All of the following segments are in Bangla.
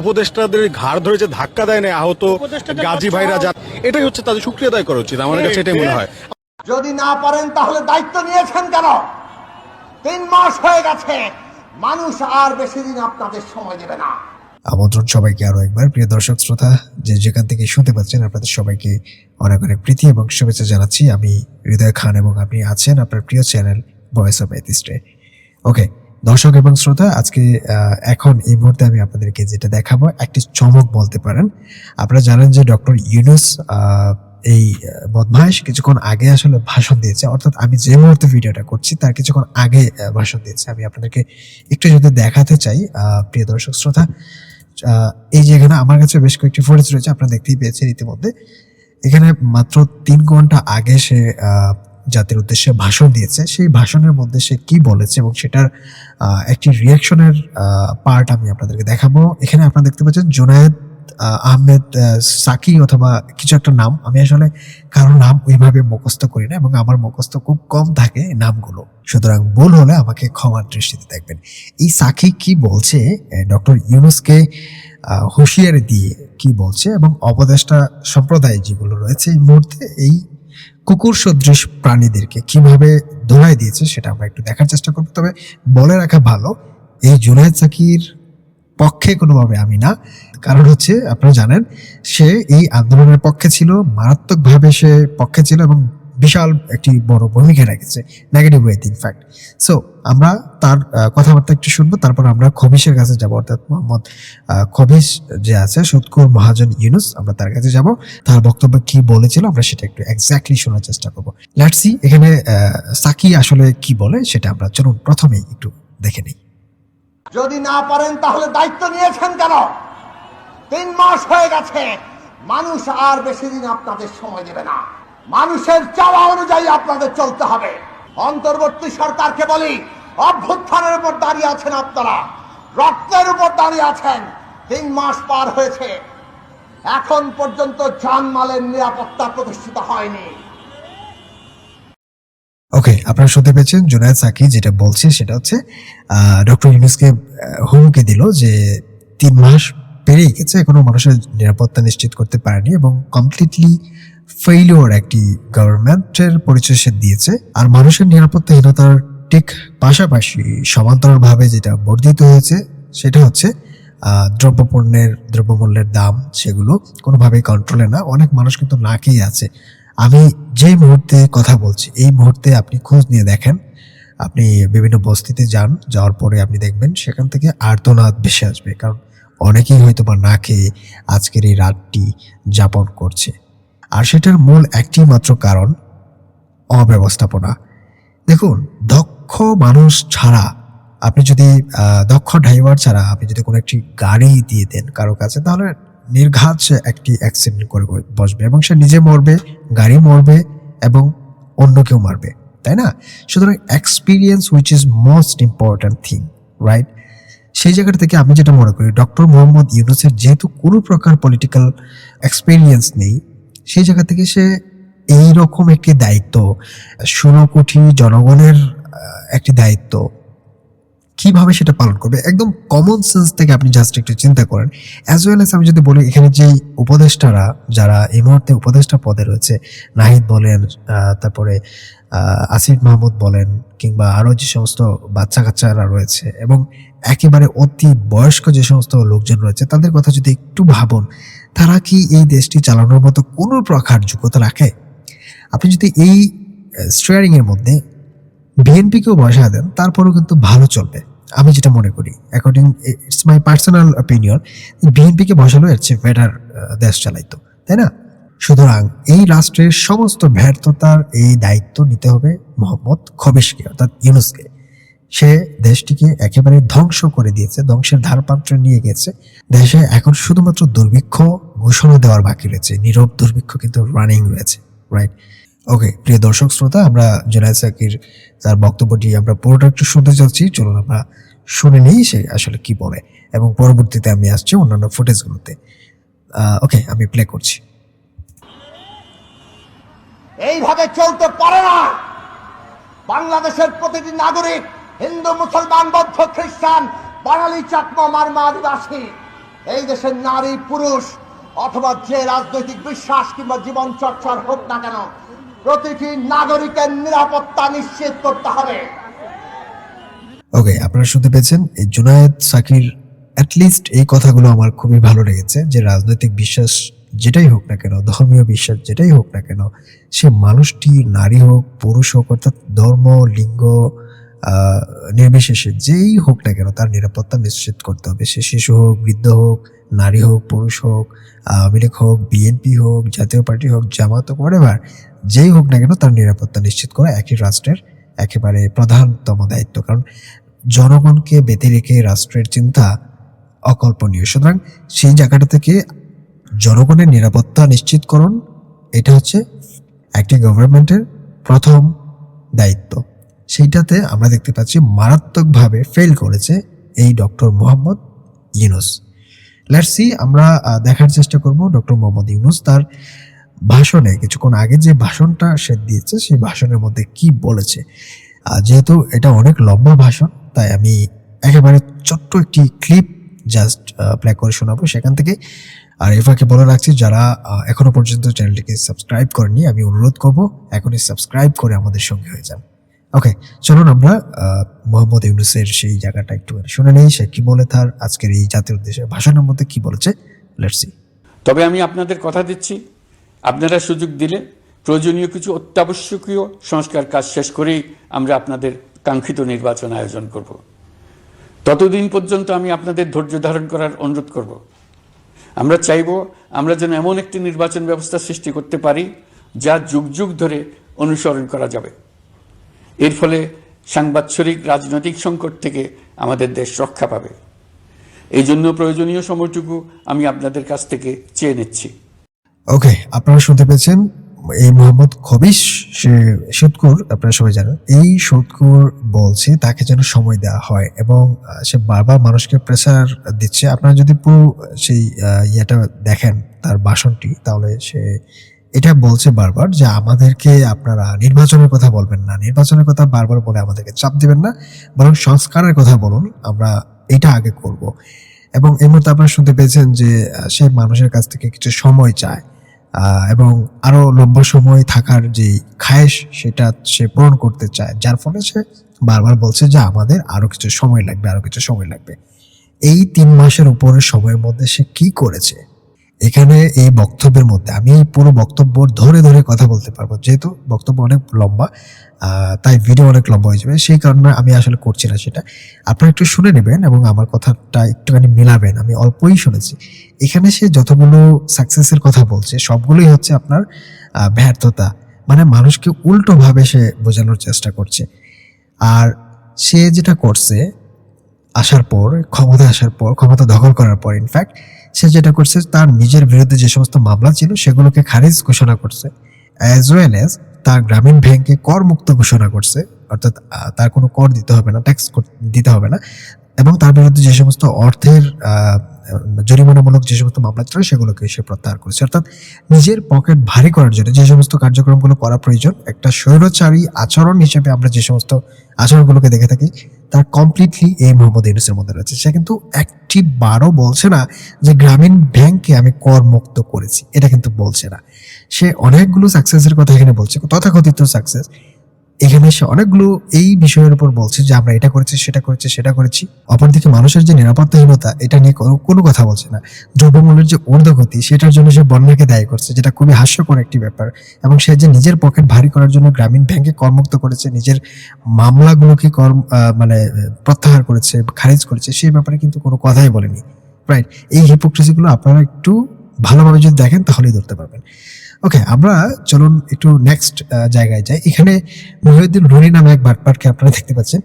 উপদেষ্টাদের ঘাড় ধরে যে ধাক্কা দেয় না আহত গাজী ভাইরা যা এটাই হচ্ছে তাদের শুক্রিয়া আদায় করা উচিত আমার কাছে এটাই মনে হয়। যদি না পারেন তাহলে দায়িত্ব নিয়েছেন কেন? তিন মাস হয়ে গেছে মানুষ আর বেশি দিন আপনাদের সময় দেবে না। আমন্ত্রণ সবাইকে আরও একবার প্রিয় দর্শক শ্রোতা যে যেখান থেকে শুনতে পাচ্ছেন আপনাদের সবাইকে অনেক অনেক প্রীতি এবং শুভেচ্ছা জানাচ্ছি। আমি হৃদয় খান এবং আপনি আছেন আপনার প্রিয় চ্যানেল ভয়েস অফ এথিস্টে ওকে দর্শক এবং শ্রোতা, আজকে এখন এই মুহূর্তে আমি আপনাদেরকে যেটা দেখাবো, একটি চমক বলতে পারেন। আপনারা জানেন যে ডক্টর ইউনুস এই বদমাইশ কিছুক্ষণ আগে আসলে ভাষণ দিয়েছে। অর্থাৎ আমি যে মুহূর্তে ভিডিওটা করছি, তার কিছুক্ষণ আগে ভাষণ দিয়েছে। আমি আপনাদেরকে একটু যদি দেখাতে চাই প্রিয় দর্শক, শ্রোতা এই যে এখানে আমার কাছে বেশ কয়েকটি ফুটেজ রয়েছে, আপনারা দেখতেই পেয়েছেন ইতিমধ্যে। এখানে মাত্র তিন ঘণ্টা আগে সে জাতির উদ্দেশ্যে ভাষণ দিয়েছে। সেই ভাষণের মধ্যে সে কি বলেছে এবং সেটার একটি রিয়াকশনের পার্ট আমি আপনাদেরকে দেখাবো। এখানে আপনারা দেখতে পাচ্ছেন জুনায়েদ আহমেদ সাকি অথবা কিছু একটা নাম। আমি আসলে কারও নাম ওইভাবে মুখস্থ করি না এবং আমার মুখস্থ খুব কম থাকে নামগুলো। সুতরাং ভুল হলে আমাকে ক্ষমার দৃষ্টিতে দেখবেন। এই সাকি কি বলছে? ডক্টর ইউনুসকে হুঁশিয়ারি দিয়ে কি বলছে এবং অপদেষ্টা সম্প্রদায় যেগুলো রয়েছে এই মুহূর্তে এই কুকুর সদৃশ প্রাণীদেরকে কীভাবে দোহাই দিয়েছে সেটা আমরা একটু দেখার চেষ্টা করব। তবে বলে রাখা ভালো, এই জুনায়দ সাকির পক্ষে কোনোভাবে আমি না। কারণ হচ্ছে, আপনারা জানেন, সে এই আন্দোলনের পক্ষে ছিল, মারাত্মকভাবে সে পক্ষে ছিল এবং বিশাল একটি বড় ভূমিকা রেখেছে নেগেটিভ ওয়েতে ইনফ্যাক্ট সো আমরা তার কথাবার্তা একটু শুনব, তারপর আমরা খবিশের কাছে যাব, অর্থাৎ মোহাম্মদ খবিশ যে আছে, সুৎকুর মহাজন ইউনুস, আমরা তার কাছে যাব। তার বক্তব্য কি বলেছিল, আমরা সেটা একটু এক্স্যাক্টলি শোনার চেষ্টা করব। লেটস এখানে সাকি আসলে কি বলে, সেটা আমরা চলুন প্রথমেই একটু দেখে নিই। যদি না পারেন, তাহলে দায়িত্ব নিয়েছেন কেন? তিন মাস হয়ে গেছে, মানুষ আর বেশি দিন আপনাদের সময় দেবে না। মানুষের চাওয়া অনুযায়ী আপনাদের চলতে হবে। অন্তর্বর্তী সরকারকে বলি, অভ্যুত্থানের উপর দাঁড়িয়ে আছেন আপনারা। রক্তের উপর দাঁড়িয়ে আছেন। তিন মাস পার হয়েছে। এখন পর্যন্ত জানমালের নিরাপত্তা প্রতিষ্ঠিত হয়নি। ওকে, আপনারা শুনতে পেয়েছেন জুনায়দ সাকি যেটা বলছে, সেটা হচ্ছে ডক্টর ইউনুসকে হুমকি দিল যে তিন মাস পেরিয়ে গেছে, এখনও মানুষের নিরাপত্তা নিশ্চিত করতে পারেনি এবং কমপ্লিটলি ফেইলিওর একটি গভর্নমেন্টের পরিচয় সে দিয়েছে, আর মানুষের নিরাপত্তাহীনতার ঠিক পাশাপাশি সমান্তরালভাবে যেটা বর্ধিত হয়েছে, সেটা হচ্ছে দ্রব্যপণ্যের, দ্রব্যমূল্যের দাম, সেগুলো কোনোভাবেই কন্ট্রোলে না। অনেক মানুষ কিন্তু না খেয়ে আছে। আমি যে মুহূর্তে কথা বলছি, এই মুহূর্তে আপনি খোঁজ নিয়ে দেখেন, আপনি বিভিন্ন বস্তিতে যান, যাওয়ার পরে আপনি দেখবেন সেখান থেকে আর্তনাদ ভেসে আসবে, কারণ অনেকেই হয়তো বা না খেয়ে আজকের এই রাতটি যাপন করছে। আর সেটার মূল একটি মাত্র কারণ, অব্যবস্থাপনা। দেখুন, দক্ষ মানুষ ছাড়া, আপনি যদি দক্ষ ড্রাইভার ছাড়া আপনি যদি কোনো একটি গাড়ি দিয়ে দেন কারও কাছে, তাহলে নির্ঘাত সে একটি অ্যাক্সিডেন্ট করে বসবে এবং সে নিজে মরবে, গাড়ি মরবে এবং অন্য কেউ মারবে। তাই না? সুতরাং experience which is most important thing right সেই জায়গাটা থেকে আমি যেটা মনে করি ডক্টর মোহাম্মদ ইউনুসের যেহেতু কোনো প্রকার পলিটিক্যাল এক্সপিরিয়েন্স নেই সেই জায়গা থেকে সে এই রকম একটি দায়িত্ব, ষোলো কোটি জনগণের একটি দায়িত্ব। কীভাবে সেটা পালন করবে? একদম কমন সেন্স থেকে আপনি জাস্ট একটু চিন্তা করেন। অ্যাজ ওয়েল এস আমি যদি বলি, এখানে যেই উপদেষ্টারা, যারা এই মুহূর্তে উপদেষ্টা পদে রয়েছে, নাহিদ বলেন তারপরে আসিফ মাহমুদ বলেন, কিংবা আরও যে সমস্ত বাচ্চা কাচ্চারা রয়েছে এবং একেবারে অতি বয়স্ক যে সমস্ত লোকজন রয়েছে, তাদের কথা যদি একটু ভাবুন তারা কি এই দেশটি চালানোর মতো কোনো প্রকার যোগ্যতা রাখে? আপনি যদি এই স্টিয়ারিং এর মধ্যে বিএনপিকেও বসা দেন, তারপরেও কিন্তু ভালো চলবে। আমি যেটা মনে করি according it's my personal opinion বিএনপিকে বসালো এর চেয়ে বেটার দেশ চালাইতো, তাই না? সুতরাং এই রাষ্ট্রের সমস্ত ব্যর্থতার এই দায়িত্ব নিতে হবে মোহাম্মদ খবিশকে, অর্থাৎ ইউনুসকে। সে দেশটিকে একেবারে ধ্বংস করে দিয়েছে, ধ্বংসের ধারপাত্র নিয়ে গেছে। দেশে এখন শুধুমাত্র দুর্ভিক্ষ ঘোষণা দেওয়ার বাকি রয়েছে, নীরব দুর্ভিক্ষ কিন্তু রানিং রয়েছে রাইট ওকে প্রিয় দর্শক শ্রোতা, আমরা জুনায়দ সাকির তার বক্তব্যটি আমরা পুরোটা একটু শুনতে চাচ্ছি। চলুন আমরা শুনে নিই সে আসলে কি বলে এবং পরবর্তীতে আমি আসছি অন্যান্য ফুটেজগুলোতে। ওকে আমি প্লে করছি। এইভাবে চলতে পারে না। বাংলাদেশের প্রতিটি নাগরিক হিন্দু, মুসলমান, বৌদ্ধ, খ্রিস্টান, বাঙালি, চাকমা, মারমা আদিবাসী, এই দেশের নারী, পুরুষ, অথবা যে রাজনৈতিক বিশ্বাস কিংবা জীবন চর্চার হোক না কেন, প্রতিটি নাগরিকের নিরাপত্তা নিশ্চিত করতে হবে। ওকে আপনারা শুনতে পেয়েছেন এই সাকির অ্যাটলিস্ট এই কথাগুলো আমার খুবই ভালো লেগেছে, যে রাজনৈতিক বিশ্বাস যেটাই হোক না কেন, ধর্মীয় বিশ্বাস যেটাই হোক না কেন, সে মানুষটি নারী হোক, পুরুষ হোক, অর্থাৎ ধর্ম, লিঙ্গ নির্বিশেষে যেই হোক না কেন তার নিরাপত্তা নিশ্চিত করতে হবে। সে শিশু হোক বৃদ্ধ হোক নারী হোক পুরুষ হোক আওয়ামী লীগ হোক বিএনপি হোক জাতীয় পার্টি হোক জামাত হোক whatever, যেই হোক না কেন তার নিরাপত্তা নিশ্চিত করা একই রাষ্ট্রের একেবারে প্রধানতম দায়িত্ব। কারণ জনগণকে বেঁধে রেখে রাষ্ট্রের চিন্তা অকল্পনীয়। সুতরাং সেই জায়গাটা থেকে জনগণের নিরাপত্তা নিশ্চিতকরণ এটা হচ্ছে একটি গভর্নমেন্টের প্রথম দায়িত্ব। সেইটাতে আমরা দেখতে পাচ্ছি মারাত্মকভাবে ফেল করেছে এই ডক্টর মোহাম্মদ ইউনুস। লেটসি আমরা দেখার চেষ্টা করব ডক্টর মোহাম্মদ ইউনুস তার ভাষণে, কিছুক্ষণ আগে যে ভাষণটা সে দিয়েছে, সেই ভাষণের মধ্যে কি বলেছে। যেহেতু এটা অনেক লম্বা ভাষণ, তাই আমি একেবারে ছোট্ট একটি ক্লিপ জাস্ট প্লে করে শোনাবো সেখান থেকে। আর এফাকে বলে রাখছি, যারা এখনও পর্যন্ত চ্যানেলটিকে সাবস্ক্রাইব করেনি আমি অনুরোধ করব এখনই সাবস্ক্রাইব করে আমাদের সঙ্গে হয়ে যান। ওকে চলুন আমরা মোহাম্মদ ইউনুসের সেই জায়গাটা একটু শুনে নেই, সে কি বলে তার আজকের এই জাতীয় উদ্দেশ্যে ভাষণের মধ্যে কি বলেছে? লেটসি তবে আমি আপনাদের কথা দিচ্ছি। আপনারা সুযোগ দিলে প্রয়োজনীয় কিছু অত্যাবশ্যকীয় সংস্কার কাজ শেষ করেই আমরা আপনাদের কাঙ্ক্ষিত নির্বাচন আয়োজন করব। ততদিন পর্যন্ত আমি আপনাদের ধৈর্য ধারণ করার অনুরোধ করব। আমরা চাইব আমরা যেন এমন একটি নির্বাচন ব্যবস্থা সৃষ্টি করতে পারি, যা যুগ যুগ ধরে অনুসরণ করা যাবে। এর ফলে সাংবাৎসরিক রাজনৈতিক সংকট থেকে আমাদের দেশ রক্ষা পাবে। এই জন্য প্রয়োজনীয় সময়টুকু আমি আপনাদের কাছ থেকে চেয়ে নিচ্ছি। ওকে, আপনারা শুনতে পেয়েছেন এই মোহাম্মদ খবিশ, সে সুদকুর, আপনারা সবাই জানেন। এই সুদকুর বলছে, তাকে যেন সময় দেওয়া হয় এবং সে বারবার মানুষকে প্রেসার দিচ্ছে। আপনারা যদি পুরো সেই ইয়েটা দেখেন, তার ভাষণটি, তাহলে সে এটা বলছে বারবার যে আমাদেরকে আপনারা নির্বাচনের কথা বলবেন না, নির্বাচনের কথা বারবার বলে আমাদেরকে চাপ দিবেন না, বরং সংস্কারের কথা বলুন, আমরা এটা আগে করব। এবং এই মুহূর্তে আপনারা শুনতে পেয়েছেন যে সে মানুষের কাছ থেকে কিছু সময় চায় এবং আরও লম্বা সময় থাকার যে খায়েশ সেটা সে পূরণ করতে চায়, যার ফলে সে বারবার বলছে যে আমাদের আরও কিছু সময় লাগবে, আরও কিছু সময় লাগবে। এই তিন মাসের উপরে সময়ের মধ্যে সে কি করেছে? এখানে এই বক্তব্যের মধ্যে, আমি এই পুরো বক্তব্য ধরে ধরে কথা বলতে পারব। যেহেতু বক্তব্য অনেক লম্বা তাই ভিডিও অনেক লম্বা হয়ে যাবে, সেই কারণে আমি আসলে করছি না সেটা। আপনারা একটু শুনে নেবেন এবং আমার কথাটা একটুখানি মিলাবেন, আমি অল্পই শুনেছি। এখানে সে যতগুলো সাকসেসের কথা বলছে, সবগুলোই হচ্ছে আপনার ব্যর্থতা মানে মানুষকে উল্টোভাবে সে বোঝানোর চেষ্টা করছে। আর সে যেটা করছে, আসার পর ক্ষমতা আসার পর, ক্ষমতা দখল করার পর ইনফ্যাক্ট সে যেটা করছে, তার নিজের বিরুদ্ধে যে সমস্ত মামলা ছিল, সেগুলোকে খারিজ ঘোষণা করছে। অ্যাজ ওয়েল অ্যাজ তার গ্রামীণ ব্যাংকে কর মুক্ত ঘোষণা করছে, অর্থাৎ তার কোনো কর দিতে হবে না ট্যাক্স দিতে হবে না। এবং তার বিরুদ্ধে যে সমস্ত অর্থের জরিমানামূলক যে সমস্ত মামলা ছিল, সেগুলোকে সে প্রত্যাহার করেছে। অর্থাৎ নিজের পকেট ভারী করার জন্য যে সমস্ত কার্যক্রমগুলো করা প্রয়োজন, একটা স্বৈরচারী আচরণ হিসেবে আমরা যে সমস্ত আচরণগুলোকে দেখে থাকি তার কমপ্লিটলি এই মোহাম্মদ ইউনুসের মধ্যে রয়েছে। সে কিন্তু একটি বারও বলছে না যে গ্রামীণ ব্যাংককে আমি কর মুক্ত করেছি। এটা কিন্তু বলছে না। সে অনেকগুলো সাকসেসের কথা এখানে বলছে। তথাকথিত সাকসেস এখানে সে অনেকগুলো এই বিষয়ের উপর বলছে যে আমরা এটা করেছি, সেটা করেছি সেটা করেছি। অপরদিকে মানুষের যে নিরাপত্তাহীনতা, এটা নিয়ে কোনো কথা বলছে না। দ্রব্যমূল্যের যে ঊর্ধ্বগতি, সেটার জন্য সে বন্যাকে দায়ী করছে, যেটা খুবই হাস্যকর একটি ব্যাপার। এবং সে যে নিজের পকেট ভারী করার জন্য গ্রামীণ ব্যাংকে করমুক্ত করেছে, নিজের মামলাগুলোকে কর্ম মানে প্রত্যাহার করেছে, খারিজ করেছে সেই ব্যাপারে কিন্তু কোনো কথাই বলেনি। রাইট এই হিপোক্রেসিগুলো আপনারা একটু ভালোভাবে যদি দেখেন, তাহলেই ধরতে পারবেন। ওকে আমরা চলুন একটু নেক্সট জায়গায় যাই। এখানে মহিউদ্দিন রনি নামে এক বাটপারকে আপনারা দেখতে পাচ্ছেন।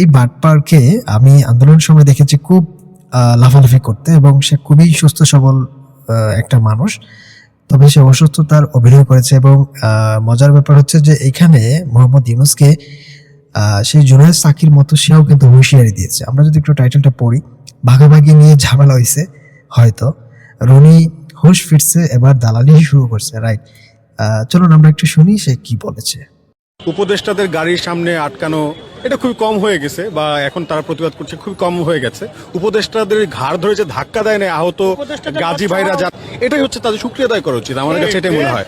এই বাটপারকে আমি আন্দোলনের সময় দেখেছি খুব লাফালাফি করতে এবং সে খুবই সুস্থ সবল একটা মানুষ। তবে সে অসুস্থতার অভিনয় করেছে এবং মজার ব্যাপার হচ্ছে যে এখানে মোহাম্মদ ইউনুসকে সেই জুনায়দ সাকির মতো সেও কিন্তু হুঁশিয়ারি দিয়েছে। আমরা যদি একটু টাইটেলটা পড়ি, ভাগাভাগি নিয়ে ঝামেলা হয়েছে হয়তো। রনি হুঁশ ফিরছে এবার দালালি শুরু করছে রাইট চলুন আমরা একটু শুনি সে কি বলেছে। উপদেষ্টাদের গাড়ির সামনে আটকানো এটা খুবই কম হয়ে গেছে বা এখন তারা প্রতিবাদ করছে খুবই কম হয়ে গেছে। উপদেষ্টাদের ঘাড় ধরে যে ধাক্কা দেয় না আহত গাজী ভাইরা যা এটাই হচ্ছে তাদের শুক্রিয়া দায় করা উচিত আমার কাছে এটাই মনে হয়।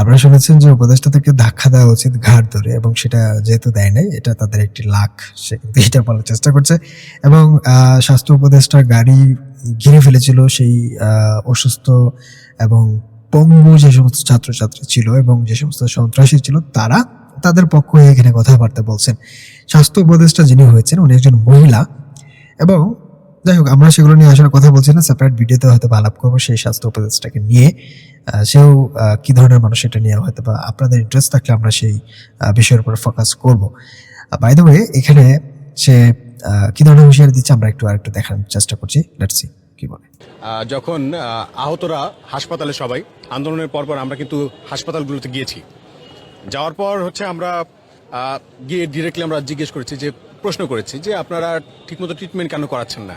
আপনারা শুনেছেন যে উপদেষ্টা থেকে ধাক্কা দেওয়া উচিত ঘাড় ধরে এবং সেটা যেহেতু দেয় নাই, এটা তাদের একটি লাখ, সে কিন্তু এটা বলার চেষ্টা করছে। এবং স্বাস্থ্য উপদেষ্টার গাড়ি ঘিরে ফেলেছিল সেই অসুস্থ এবং পঙ্গু যে সমস্ত ছাত্রছাত্রী ছিল এবং যে সমস্ত সন্ত্রাসী ছিল, তারা তাদের পক্ষ হয়ে এখানে কথাবার্তা বলছেন। স্বাস্থ্য উপদেষ্টা যিনি হয়েছেন, উনি একজন মহিলা এবং যাই হোক, আমরা সেগুলো নিয়ে আসলে কথা বলছি না সেপারেট ভিডিওতে হয়তো আলাপ করব সেই স্বাস্থ্য উপদেশটাকে নিয়ে। সেও কি ধরনের মানুষ এটা নিয়ে হয়তো বা আপনাদের ইন্টারেস্ট থাকলে আমরা সেই বিষয়ের উপর ফোকাস করব। বাই দ্য ওয়ে এখানে সে কি ধরনের হুঁশিয়ারি দিচ্ছে আমরা একটু আরেকটু দেখার চেষ্টা করছি। লেটস কি বলে? যখন আহতরা হাসপাতালে সবাই, আন্দোলনের পর পর আমরা কিন্তু হাসপাতালগুলোতে গিয়েছি। যাওয়ার পর হচ্ছে আমরা গিয়ে ডিরেক্টলি আমরা জিজ্ঞেস করেছি, যে প্রশ্ন করেছি, যে আপনারা ঠিকমতো ট্রিটমেন্ট কেন করাচ্ছেন না?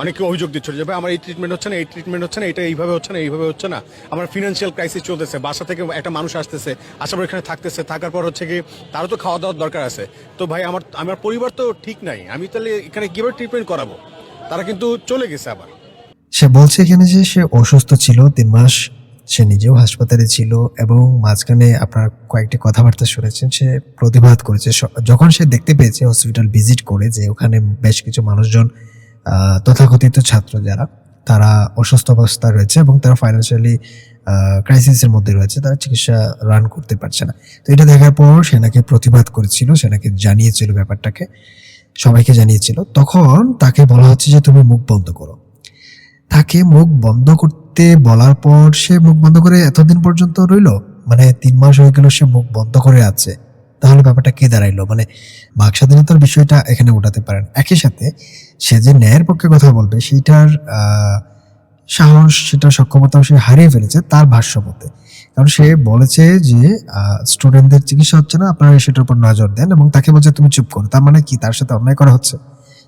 অনেকে অভিযোগ দিচ্ছিল যে, ভাই, আমার এই ট্রিটমেন্ট হচ্ছে না, এই ট্রিটমেন্ট হচ্ছে না, এটা এইভাবে হচ্ছে না, এইভাবে হচ্ছে না। আমার ফিনান্সিয়াল ক্রাইসিস চলতেছে, বাসা থেকে একটা মানুষ আসতেছে আসার পর এখানে থাকতেছে, থাকার পর হচ্ছে কি, তারও তো খাওয়া দাওয়ার দরকার আছে। তো ভাই, আমার আমার পরিবার তো ঠিক নাই, আমি তাহলে এখানে কীভাবে ট্রিটমেন্ট করাবো? তারা কিন্তু চলে গেছে আবার। সে বলছে এখানে যে সে অসুস্থ ছিল, তিন মাস সে নিজেও হাসপাতালে ছিল এবং মাঝখানে আপনার কয়েকটি কথাবার্তা শুনেছেন, সে প্রতিবাদ করেছে। যখন সে দেখতে পেয়েছে হসপিটাল ভিজিট করে যে ওখানে বেশ কিছু মানুষজন তথাকথিত ছাত্র যারা, তারা অসুস্থ অবস্থায় রয়েছে এবং তারা ফাইন্যান্সিয়ালি ক্রাইসিসের মধ্যে রয়েছে, তারা চিকিৎসা রান করতে পারছে না। তো এটা দেখার পর সেনাকে প্রতিবাদ করেছিল সেনাকে জানিয়েছিল ব্যাপারটাকে, সবাইকে জানিয়েছিল। তখন তাকে বলা হচ্ছে যে, তুমি মুখ বন্ধ করো। তাকে মুখ বন্ধ করতে বলার পর সে মুখ বন্ধ করে এতদিন পর্যন্ত রইল? মানে তিন মাস হয়ে গেল সে মুখ বন্ধ করে আছে। তাহলে ব্যাপারটা কে দাঁড়াইলো? মানে বাক স্বাধীনতার বিষয়টা এখানে উঠাতে পারেন। একই সাথে সে যে ন্যায়ের পক্ষে কথা বলবে, সেইটার সাহস সেটা সক্ষমতাও সে হারিয়ে ফেলেছে তার ভাষ্য মতে কারণ সে বলেছে যে স্টুডেন্টদের চিকিৎসা হচ্ছে না, আপনারা সেটার উপর নজর দেন এবং তাকে বলছে তুমি চুপ করো। তার মানে কি? তার সাথে অন্যায় করা হচ্ছে।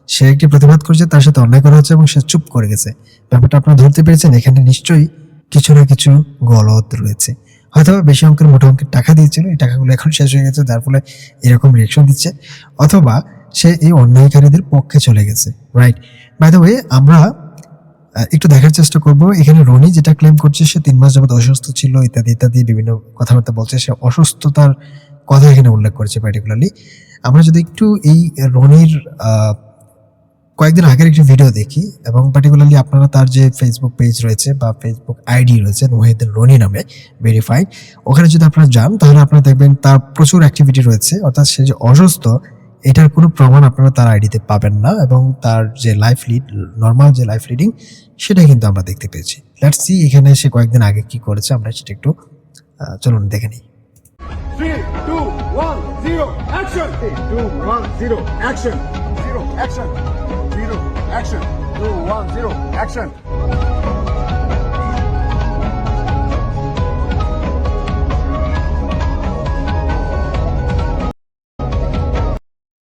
সে একটি প্রতিবাদ করছে, তার সাথে অন্যায় করা হচ্ছে এবং সে চুপ করে গেছে। ব্যাপারটা আপনারা ধরতে পেরেছেন, এখানে নিশ্চয়ই কিছু না কিছু গলত রয়েছে। হয়তো বেশি অঙ্কের মোটা অঙ্কের টাকা দিয়েছিল, এই টাকাগুলো এখন শেষ হয়ে গেছে, যার ফলে এরকম রিয়েকশন দিচ্ছে, অথবা সে এই অন্যায়কারীদের পক্ষে চলে গেছে রাইট বাই দ্য ওয়ে আমরা একটু দেখার চেষ্টা করব, এখানে রনি যেটা ক্লেম করছে, সে তিন মাস যাবত অসুস্থ ছিল, ইত্যাদি ইত্যাদি, বিভিন্ন কথাবার্তা বলছে, সে অসুস্থতার কথা এখানে উল্লেখ করেছে পার্টিকুলারলি আমরা যদি একটু এই রনির কয়েকদিন আগের একটি ভিডিও দেখি এবং পার্টিকুলারলি আপনারা তার যে ফেসবুক পেজ রয়েছে বা ফেসবুক আইডি রয়েছে নোহিদুল রনি নামে ভেরিফাইড ওখানে যদি আপনারা যান তাহলে আপনারা দেখবেন তার প্রচুর অ্যাক্টিভিটি রয়েছে অর্থাৎ সে যে অসুস্থ এটার কোনো প্রমাণ আপনারা তার আইডিতে পাবেন না এবং তার যে লাইফ লিড নর্মাল যে লাইফ লিডিং সেটা কিন্তু আমরা দেখতে পেয়েছি লেটস সি এখানে সে কয়েকদিন আগে কি করেছে আমরা সেটা একটু চলুন দেখে নিই Three, two, one, zero, action! Three, two, one, zero, action! Zero, action! Action! Two, one, zero, action!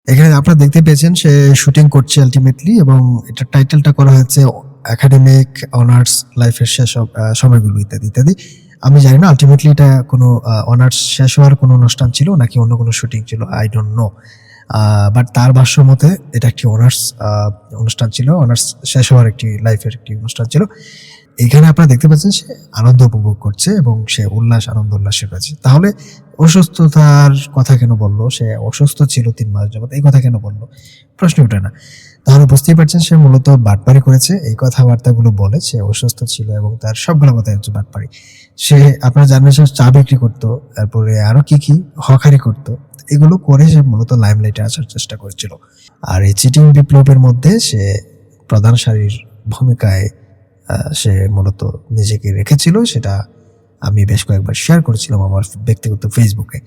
এখানে আপনারা দেখতে পেয়েছেন সে শুটিং করছে আলটিমেটলি এবং এটা টাইটেলটা করা হয়েছে একাডেমিক অনার্স লাইফের শেষ সময়গুলো ইত্যাদি ইত্যাদি আমি জানি না আলটিমেটলি এটা কোনো অনার্স শেষ হওয়ার কোনো অনুষ্ঠান ছিল নাকি অন্য কোনো শুটিং ছিল আই ডোন্ট নো বাট তার ভাষ্য মতে এটা একটি অনার্স অনুষ্ঠান ছিল। অনার্স শেষ হওয়ার একটি লাইফের একটি অনুষ্ঠান ছিল। এখানে আপনারা দেখতে পাচ্ছেন সে আনন্দ উপভোগ করছে এবং সে উল্লাস, আনন্দ উল্লাসে রয়েছে তাহলে অসুস্থতার কথা কেন বলল? সে অসুস্থ ছিল তিন মাস যাবত এই কথা কেন বলল? প্রশ্ন ওঠে না। তাহলে বুঝতেই পারছেন সে মূলত বাটপারি করেছে। এই কথাবার্তাগুলো বলে সে অসুস্থ ছিল এবং তার সবগুলো কথা হচ্ছে বাটপারি। সে, আপনারা জানেন সে চা বিক্রি করতো, তারপরে আরও কি কি হকারি করতো। এগুলো করে সে মূলত লাইমলাইটে আসার চেষ্টা করেছিল। আর এই চিটিং বিপ্লবের মধ্যে সে প্রধান সারির ভূমিকায় সে মূলত নিজেকে রেখেছিল, সেটা আমি বেশ কয়েকবার শেয়ার করেছিলাম আমার ব্যক্তিগত ফেসবুকে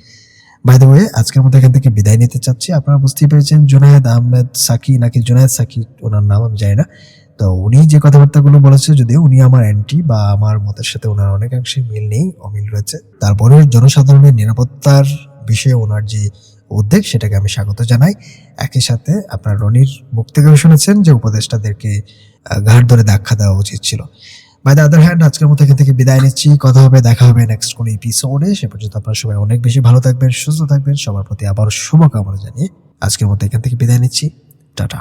বাই দ্য ওয়ে আজকের মতো এখান থেকে বিদায় নিতে চাচ্ছি। আপনারা বুঝতেই পেরেছেন, জুনায়েদ আহমেদ সাকি নাকি জুনায়েদ সাকি, ওনার নাম আমি জানি না। তো উনি যে কথাবার্তাগুলো বলেছে, যদিও উনি আমার অ্যান্টি বা আমার মতের সাথে ওনার অনেকাংশে মিল নেই, অমিল রয়েছে। তারপরে জনসাধারণের নিরাপত্তার বিষয়ে ওনার যে উদ্বেগ সেটাকে আমি স্বাগত জানাই। একই সাথে আপনার রনির মুখ থেকেও শুনেছেন যে উপদেষ্টাদেরকে ঘাট ধরে ধাক্কা দেওয়া উচিত ছিল। বাই দ্য আদার হ্যান্ড আজকের মতো এখান থেকে বিদায় নিচ্ছি। কথা হবে, দেখা হবে নেক্সট কোন এপিসোডে সে পর্যন্ত আপনার সবাই অনেক বেশি ভালো থাকবেন, সুস্থ থাকবেন। সবার প্রতি আবার শুভকামনা জানিয়ে আজকের মতো এখান থেকে বিদায় নিচ্ছি। টাটা।